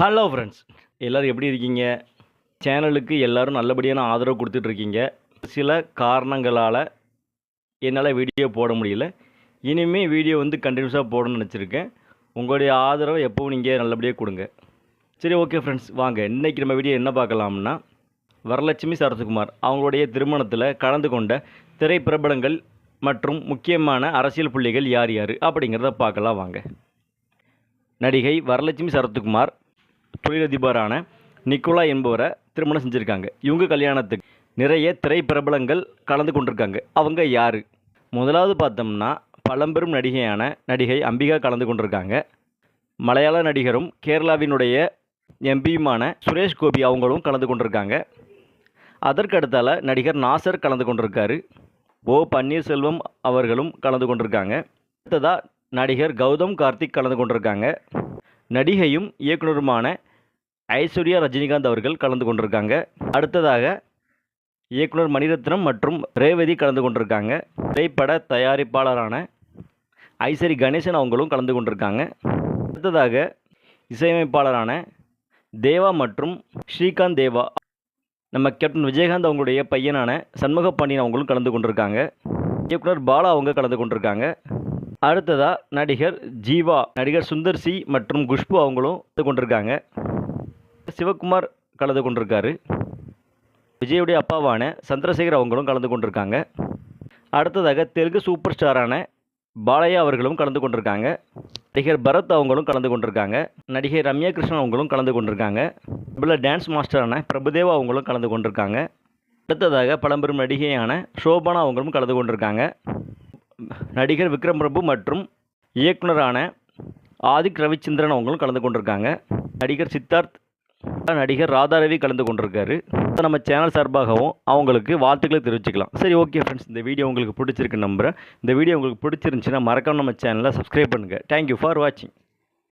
Hello friends எல்லோரும் எப்படி இருக்கீங்க? சேனலுக்கு எல்லோரும் நல்லபடியான ஆதரவு கொடுத்துட்ருக்கீங்க. சில காரணங்களால் என்னால் வீடியோ போட முடியல. இனிமேல் வீடியோ வந்து கண்டினியூஸாக போடணும்னு நினச்சிருக்கேன். உங்களுடைய ஆதரவை எப்போவும் நீங்கள் நல்லபடியாக கொடுங்க. சரி ஓகே ஃப்ரெண்ட்ஸ் வாங்க. இன்றைக்கி நம்ம வீடியோ என்ன பார்க்கலாம்னா வரலட்சுமி சரத்குமார் அவங்களுடைய திருமணத்தில் கலந்து கொண்ட திரைப்பிரபலங்கள் மற்றும் முக்கியமான அரசியல் புள்ளிகள் யார் யார் அப்படிங்கிறத பார்க்கலாம். வாங்க. நடிகை வரலட்சுமி சரத்குமார் தொழிலதிபரான நிக்கோலா என்பவரை திருமணம் செஞ்சுருக்காங்க. இவங்க கல்யாணத்துக்கு நிறைய திரைப்பிரபலங்கள் கலந்து கொண்டிருக்காங்க. அவங்க யார்? முதலாவது பார்த்தோம்னா பழம்பெரும் நடிகையான நடிகை அம்பிகா கலந்து கொண்டிருக்காங்க. மலையாள நடிகரும் கேரளாவினுடைய எம்பியுமான சுரேஷ் கோபி அவங்களும் கலந்து கொண்டிருக்காங்க. அதற்கு நடிகர் நாசர் கலந்து கொண்டிருக்காரு. ஓ பன்னீர்செல்வம் அவர்களும் கலந்து கொண்டிருக்காங்க. அடுத்ததாக நடிகர் கௌதம் கார்த்திக் கலந்து கொண்டிருக்காங்க. நடிகையும் இயக்குனருமான ஐஸ்வர்யா ரஜினிகாந்த் அவர்கள் கலந்து கொண்டிருக்காங்க. அடுத்ததாக இயக்குனர் மணிரத்னம் மற்றும் ரேவதி கலந்து கொண்டிருக்காங்க. திரைப்பட தயாரிப்பாளரான ஐசரி கணேசன் அவங்களும் கலந்து கொண்டிருக்காங்க. அடுத்ததாக இசையமைப்பாளரான தேவா மற்றும் ஸ்ரீகாந்த் தேவா. நம்ம கேப்டன் விஜயகாந்த் அவங்களுடைய பையனான சண்முக பாண்டியன் அவங்களும் கலந்து கொண்டிருக்காங்க. இயக்குனர் பாலா அவங்க கலந்து கொண்டிருக்காங்க. அடுத்ததா நடிகர் ஜீவா. நடிகர் சுந்தர் சி மற்றும் குஷ்பு அவங்களும் கலந்து கொண்டிருக்காங்க. சிவகுமார் கலந்து கொண்டிருக்காரு. விஜயுடைய அப்பாவான சந்திரசேகர் அவங்களும் கலந்து கொண்டிருக்காங்க. அடுத்ததாக தெலுங்கு சூப்பர் ஸ்டாரான பாலையா அவர்களும் கலந்து கொண்டிருக்காங்க. நடிகர் பரத் அவங்களும் கலந்து கொண்டிருக்காங்க. நடிகை ரம்யா கிருஷ்ணன் அவங்களும் கலந்து கொண்டிருக்காங்க. பிரபல டான்ஸ் மாஸ்டரான பிரபுதேவா அவங்களும் கலந்து கொண்டிருக்காங்க. அடுத்ததாக பழம்பெரும் நடிகையான ஷோபனா அவங்களும் கலந்து கொண்டிருக்காங்க. நடிகர் விக்ரம் பிரபு மற்றும் இயக்குனரான ஆதிக் ரவிச்சந்திரன் அவங்களும் கலந்து கொண்டிருக்காங்க. நடிகர் சித்தார்த் நடிகர் ராதாரவி கலந்து கொண்டிருக்காரு. நம்ம சேனல் சார்பாகவும் அவங்களுக்கு வாழ்த்துக்களை தெரிவிச்சுக்கலாம். சரி ஓகே ஃப்ரெண்ட்ஸ் இந்த வீடியோ உங்களுக்கு பிடிச்சிருக்கு நம்புகிறேன் இந்த வீடியோ உங்களுக்கு பிடிச்சிருந்துச்சுன்னா மறக்காம நம்ம சேனலை சப்ஸ்கிரைப் பண்ணுங்கள் தேங்க்யூ ஃபார் வாட்சிங்